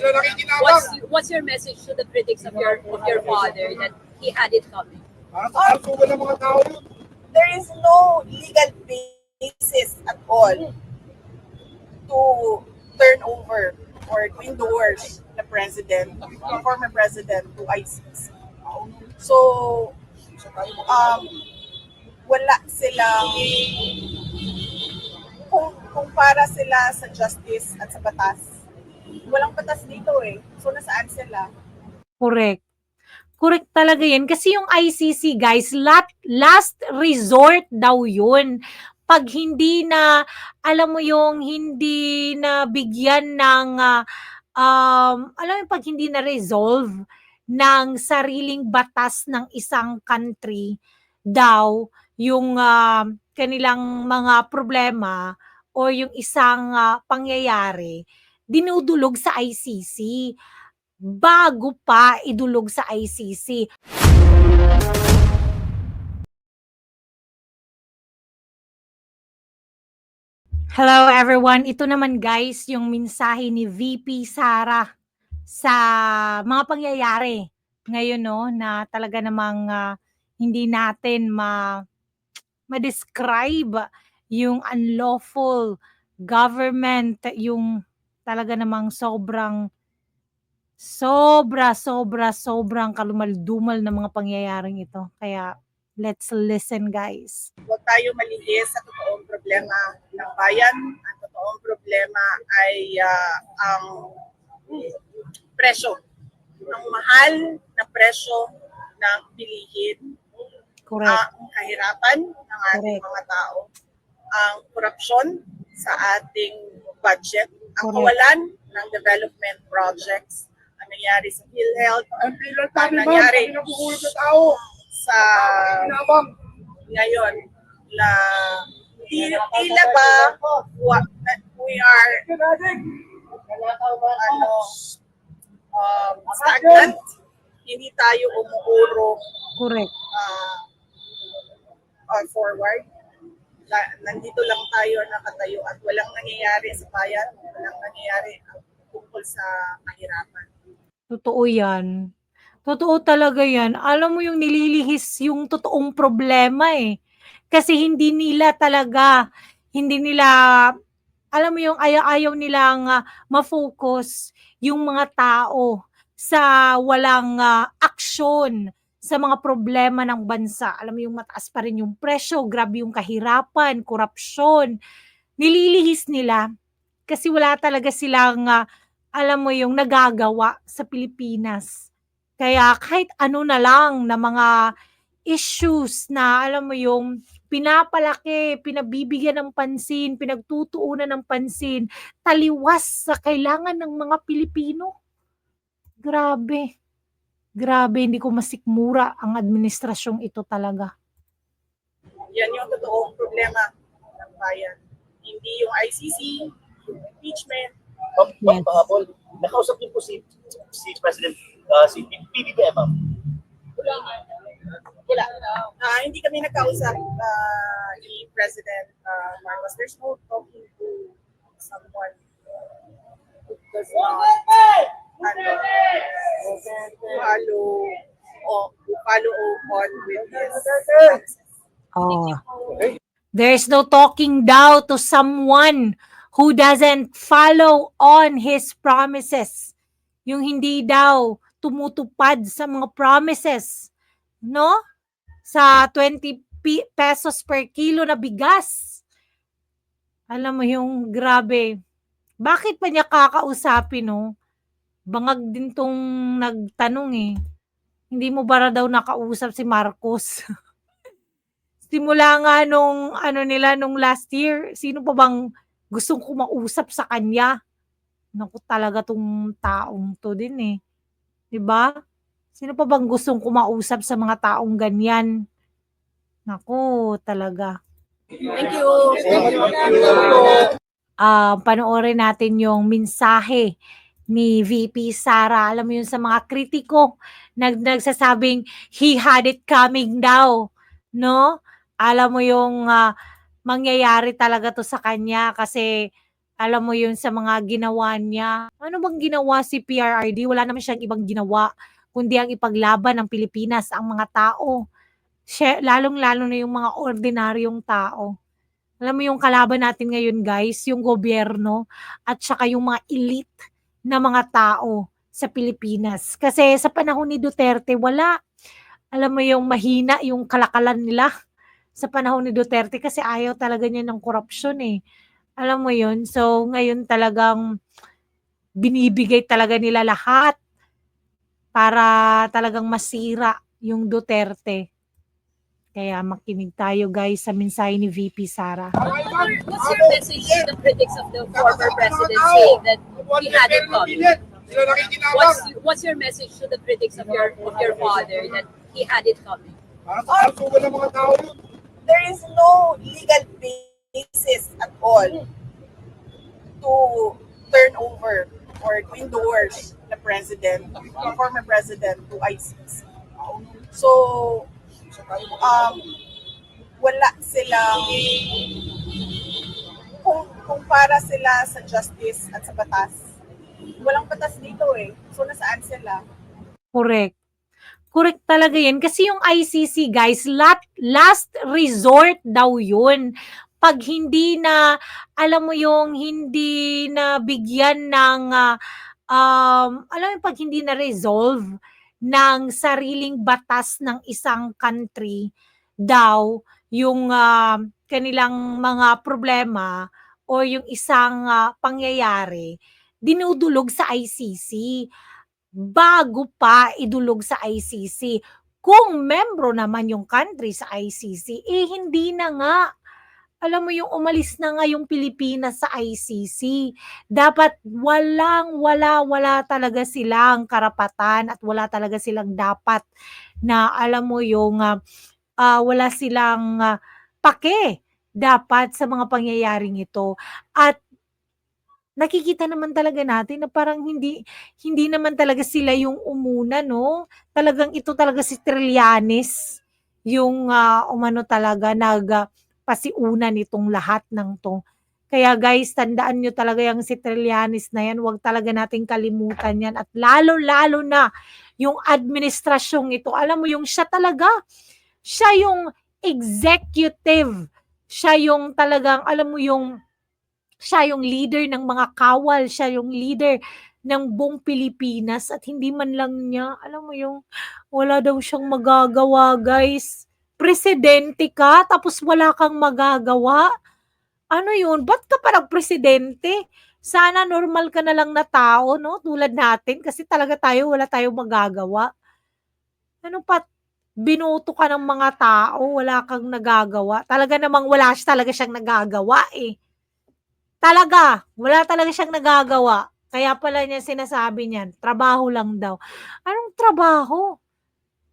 Sila nakikinabang. What's what's your message to the critics of your of your father that he had it coming? Para sa kalsugan ng mga tao yun. there is no legal basis at all to turn over or to endorse the president, the former president to ICC. So, um, wala silang kung, kung para sila sa justice at sa batas. Walang batas dito eh. So, nasaan sila? Correct. Correct talaga yan. Kasi yung ICC, guys, lat, last resort daw yun. Pag hindi na, alam mo yung hindi na bigyan ng, ah, um, alam mo pag hindi na resolve ng sariling batas ng isang country daw yung ah, kanilang mga problema o yung isang ah, pangyayari, dinudulog sa ICC bago pa idulog sa ICC. Hello everyone. Ito naman guys yung mensahe ni VP Sara sa mga pangyayari ngayon no na talaga namang ah, hindi natin ma ma-describe yung unlawful government yung talaga namang sobrang Sobra, sobra, sobrang kalumaldumal na mga pangyayaring ito. Kaya, let's listen guys. huwag tayo malihis sa totoong problema ng bayan. Ang totoong problema ay ah, ang presyo. Ang mahal na presyo ng bilihin, Correct. ang kahirapan ng ating Correct. mga tao, ang korupsyon sa ating budget, ang Correct. kawalan ng development projects, ang nangyari sa PhilHealth, Ang ang nangyari na tao. sa ngayon na ti- tila ba that we are ano um, stagnant hindi tayo umuuro Correct. uh, uh, forward nandito lang tayo nakatayo at walang nangyayari sa bayan walang nangyayari tungkol sa kahirapan Totoo yan. Totoo talaga yan. Alam mo yung nililihis yung totoong problema eh. Kasi hindi nila talaga, hindi nila, alam mo yung ayaw-ayaw nilang ah, ma-focus yung mga tao sa walang ah, aksyon sa mga problema ng bansa. Alam mo yung mataas pa rin yung presyo, grabe yung kahirapan, korupsyon. Nililihis nila kasi wala talaga silang, ah, alam mo yung nagagawa sa Pilipinas. Kaya kahit ano na lang na mga issues na alam mo yung pinapalaki, pinabibigyan ng pansin, pinagtutuunan ng pansin, taliwas sa kailangan ng mga Pilipino. Grabe. Grabe, hindi ko masikmura ang administrasyong ito talaga. yan yung totoong problema ng bayan hindi yung ICC yung impeachment Ma'am, Yes. pahabol. Nakausap niyo po si, si President, uh, si PBBM, ma'am. wala Ah, hindi kami nagkausap uh, ni President uh, Marcos there's no talking to someone who does not ano, follow o follow on with his policies. Oh. There's no talking down to someone who doesn't follow on his promises. Yung hindi daw tumutupad sa mga promises, no? Sa 20 pi- pesos per kilo na bigas. Alam mo yung grabe. Bakit pa niya kakausapin, no? Bangag din tong nagtanong eh. Hindi mo ba daw nakausap si Marcos? simula nga nung ano nila nung last year, sino pa bang gustong kumausap sa kanya? Naku talaga tong taong to din eh. 'Di ba? Sino pa bang gustong kumausap sa mga taong ganyan? Naku, talaga. Thank you. Ah, panoorin natin yung mensahe ni VP Sara. Alam mo yun sa mga kritiko nag nagsasabing he had it coming daw, no? Alam mo yung ah, mangyayari talaga to sa kanya kasi Alam mo yun sa mga ginawa niya. Ano bang ginawa si PRRD? Wala naman siyang ibang ginawa kundi ang ipaglaban ng Pilipinas ang mga tao. Lalong-lalo na yung mga ordinaryong tao. Alam mo yung kalaban natin ngayon guys, yung gobyerno at saka yung mga elite na mga tao sa Pilipinas. Kasi sa panahon ni Duterte, wala. Alam mo yung mahina yung kalakalan nila sa panahon ni Duterte kasi ayaw talaga niya ng korupsyon eh. Alam mo yun? So, ngayon talagang binibigay talaga nila lahat para talagang masira yung Duterte. Kaya makinig tayo guys sa mensahe ni VP Sara. What's your message to the critics of the former president saying that he had it coming? What's what's your message to the critics of your of your father that he had it coming? There is no legal basis at all to turn over or to endorse the president, the former president to ICC. So, um, wala silang kung, para sila sa justice at sa batas. Walang batas dito eh. So, nasaan sila? Correct. Correct talaga yan. Kasi yung ICC, guys, lat, last resort daw yun. Pag hindi na, alam mo yung hindi na bigyan ng, ah, um, alam mo pag hindi na resolve ng sariling batas ng isang country daw yung ah, kanilang mga problema o yung isang ah, pangyayari, dinudulog sa ICC bago pa idulog sa ICC. Kung membro naman yung country sa ICC, eh hindi na nga. Alam mo yung umalis na nga yung Pilipinas sa ICC. Dapat walang wala wala talaga silang karapatan at wala talaga silang dapat na alam mo yung ah, ah, wala silang ah, pake dapat sa mga pangyayaring ito. At nakikita naman talaga natin na parang hindi hindi naman talaga sila yung umuna, no? Talagang ito talaga si Trillanes yung ah, umano talaga nag ah, pasiuna nitong lahat ng to. Kaya guys, tandaan nyo talaga yung si Trillanes na yan. Huwag talaga nating kalimutan yan. At lalo-lalo na yung administrasyong ito. Alam mo yung siya talaga, siya yung executive. Siya yung talagang, alam mo yung siya yung leader ng mga kawal, siya yung leader ng buong Pilipinas at hindi man lang niya, alam mo yung wala daw siyang magagawa, guys. Presidente ka, tapos wala kang magagawa. Ano yun? Ba't ka parang presidente? Sana normal ka na lang na tao, no? Tulad natin, kasi talaga tayo, wala tayong magagawa. Ano pa, binoto ka ng mga tao, wala kang nagagawa. Talaga namang wala siya talaga siyang nagagawa eh. Talaga, wala talaga siyang nagagawa. Kaya pala niya sinasabi niyan, trabaho lang daw. Anong trabaho?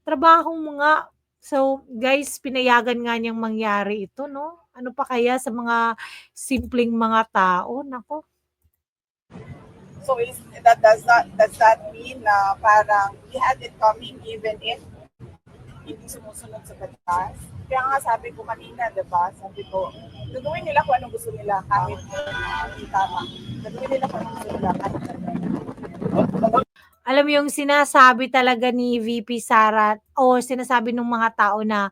Trabaho mo nga. So, guys, pinayagan nga niyang mangyari ito, no? Ano pa kaya sa mga simpleng mga tao? Nako. So is that does that does that mean na parang we had it coming even if hindi sumusunod sa batas? Kaya nga sabi ko kanina, di ba? Sabi ko, gagawin nila kung anong gusto nila kahit hindi tama. Gagawin nila kung anong gusto nila kahit Alam mo yung sinasabi talaga ni VP Sara o sinasabi ng mga tao na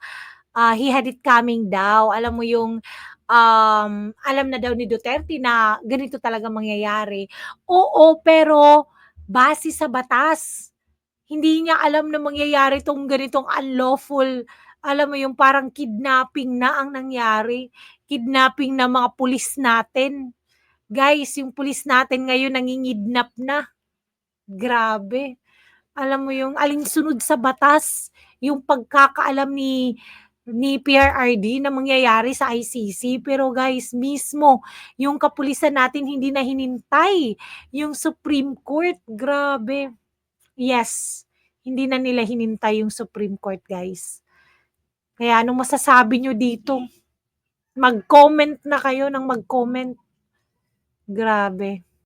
ah, he had it coming daw. Alam mo yung um, alam na daw ni Duterte na ganito talaga mangyayari. Oo, pero base sa batas. Hindi niya alam na mangyayari tong ganitong unlawful, alam mo yung parang kidnapping na ang nangyari. Kidnapping na mga pulis natin. Guys, yung pulis natin ngayon nangingidnap na. Grabe. Alam mo yung alinsunod sa batas, yung pagkakaalam ni ni PRRD na mangyayari sa ICC. Pero guys, mismo, yung kapulisan natin hindi na hinintay. Yung Supreme Court, grabe. Yes, hindi na nila hinintay yung Supreme Court, guys. Kaya anong masasabi nyo dito? Mag-comment na kayo ng mag-comment. Grabe.